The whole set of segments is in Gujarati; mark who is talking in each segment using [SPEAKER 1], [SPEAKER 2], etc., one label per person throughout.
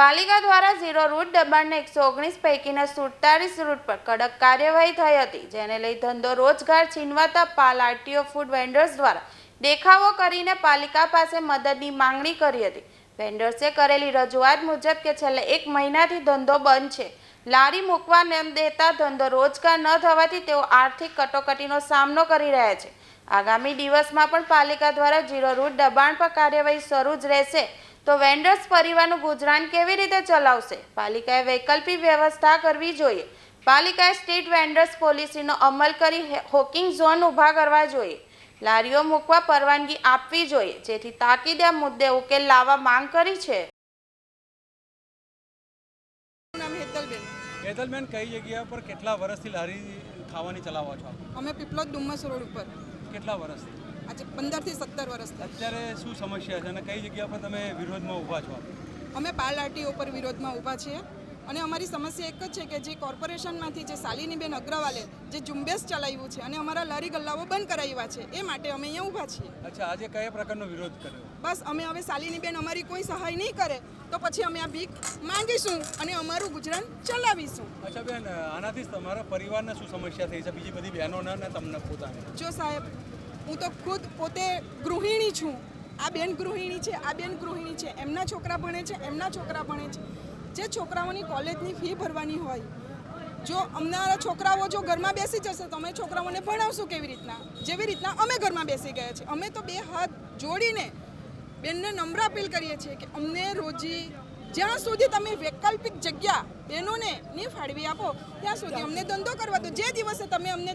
[SPEAKER 1] પાલિકા દ્વારા ઝીરો રૂટ દબાણને એકસો ઓગણીસ પૈકીના સુડતાલીસ રૂટ પર કડક કાર્યવાહી થઈ હતી, જેને લઈ ધંધો રોજગાર છીનવાતા પાલ આરટીઓ ફૂડ વેન્ડર્સ દ્વારા દેખાવો કરીને પાલિકા પાસે મદદની માંગણી કરી હતી. વેન્ડર્સે કરેલી રજૂઆત મુજબ કે છેલ્લા એક મહિનાથી ધંધો બંધ છે. લારી મૂકવા ન દેતા ધંધો રોજગાર ન થવાથી તેઓ આર્થિક કટોકટીનો સામનો કરી રહ્યા છે. આગામી દિવસમાં પણ પાલિકા દ્વારા ઝીરો રૂટ દબાણ પર કાર્યવાહી શરૂ જ રહેશે. તો વેન્ડર્સ પરિવારનું ગુજરાન કેવી રીતે ચલાવશે? પાલિકાએ વૈકલ્પિક વ્યવસ્થા કરવી જોઈએ. પાલિકાએ સ્ટ્રીટ વેન્ડર્સ પોલિસીનો અમલ કરી હોકિંગ ઝોન ઊભા કરવા જોઈએ. લારીઓ મૂકવા પરવાનગી આપવી જોઈએ જેથી તાકીદે મુદ્દે ઉકેલ લાવવા માંગ કરી છે.
[SPEAKER 2] હેતલબેન.
[SPEAKER 3] કઈ જગ્યા પર કેટલા વર્ષથી લારી ખાવાની ચલાવો છો
[SPEAKER 2] અમે પીપલોદ ડુમ્મસ રોડ ઉપર.
[SPEAKER 3] કેટલા વર્ષથી?
[SPEAKER 2] આજે પંદરથી સત્તર વર્ષ
[SPEAKER 3] અત્યારે શું સમસ્યા છે અને કઈ જગ્યા પર તમે વિરોધમાં ઊભા છો?
[SPEAKER 2] અમે પાલ ઉપર વિરોધમાં ઊભા છીએ અને અમારી સમસ્યા એક જ છે કે જે કોર્પોરેશનમાંથી જે શાલિનીબેન અગ્રવાલે જે ઝુંબેશ ચલાવ્યું છે અને અમારા લારી ગલ્લાઓ બંધ કરાવ્યા છે એ માટે અમે અહીંયા ઊભા છીએ.
[SPEAKER 3] અચ્છા આજે કયા પ્રકારનો વિરોધ કર્યો?
[SPEAKER 2] બસ અમે હવે શાલિનીબેન અમારી કોઈ સહાય નહીં કરે તો પછી અમે આ ભીખ માંગીશું અને અમારું ગુજરાન ચલાવીશું.
[SPEAKER 3] અચ્છા બેન આનાથી તમારા પરિવારને શું સમસ્યા થઈ છે? બીજી બધી બહેનોને અને તમને પોતાને?
[SPEAKER 2] જો સાહેબ હું તો ખુદ પોતે ગૃહિણી છું. આ બેન ગૃહિણી છે આ બેન ગૃહિણી છે એમના છોકરા ભણે છે એમના છોકરા ભણે છે. જે છોકરાઓની કોલેજની ફી ભરવાની હોય જો અમારા છોકરાઓ જો ઘરમાં બેસી જશે તો અમે છોકરાઓને ભણાવશું કેવી રીતના? જેવી રીતના અમે ઘરમાં બેસી ગયા છે અમે તો બે હાથ જોડીને બેનને નમ્ર અપીલ કરીએ છીએ કે અમને રોજી જ્યાં સુધી તમે વૈકલ્પિક જગ્યા બહેનોને નહીં ફાળવી આપો ત્યાં સુધી અમને ધંધો કરવા દો. જે દિવસે તમે અમને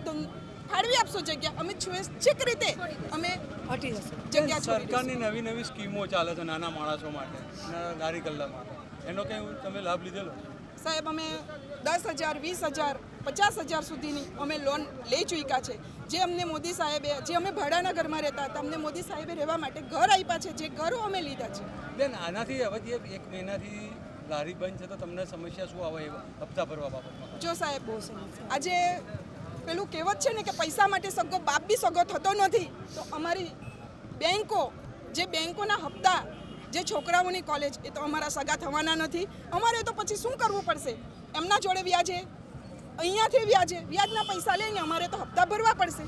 [SPEAKER 2] ફાળવી આપશો જગ્યા? અમે સ્વૈચ્છિક રીતે. અમે જગ્યા જશું. જગ્યા
[SPEAKER 3] સરકારની નવી નવી સ્કીમો ચાલે છે નાના માણસો માટે અને કલ્લા માટે. એનો કંઈ તમે લાભ લીધેલો?
[SPEAKER 2] સાહેબ અમે દસ હજાર વીસ હજાર પચાસ હજાર સુધીની અમે લોન લઈ ચૂક્યા છે. જે અમને મોદી સાહેબે જે અમે ભાડાના ઘરમાં રહેતા હતા અમને મોદી સાહેબે રહેવા માટે ઘર આપ્યા છે જે ઘરો અમે લીધા છે.
[SPEAKER 3] બેન આનાથી હવે એક મહિનાથી લારી બંધ છે તો તમને સમસ્યા શું આવે એ હપ્તા ભરવા બાબતમાં?
[SPEAKER 2] જો સાહેબ આજે પેલું કહેવત છે ને કે પૈસા માટે સગો બાપ બી સગો થતો નથી. તો અમારી બેન્કો જે બેન્કોના હપ્તા, જે છોકરાઓની કોલેજ એ તો અમારા સગા થવાના નથી. અમારે તો પછી શું કરવું પડશે? એમના જોડે વ્યાજે? અહીંયાથી વ્યાજે? વ્યાજના પૈસા લઈને અમારે તો હપ્તા ભરવા પડશે.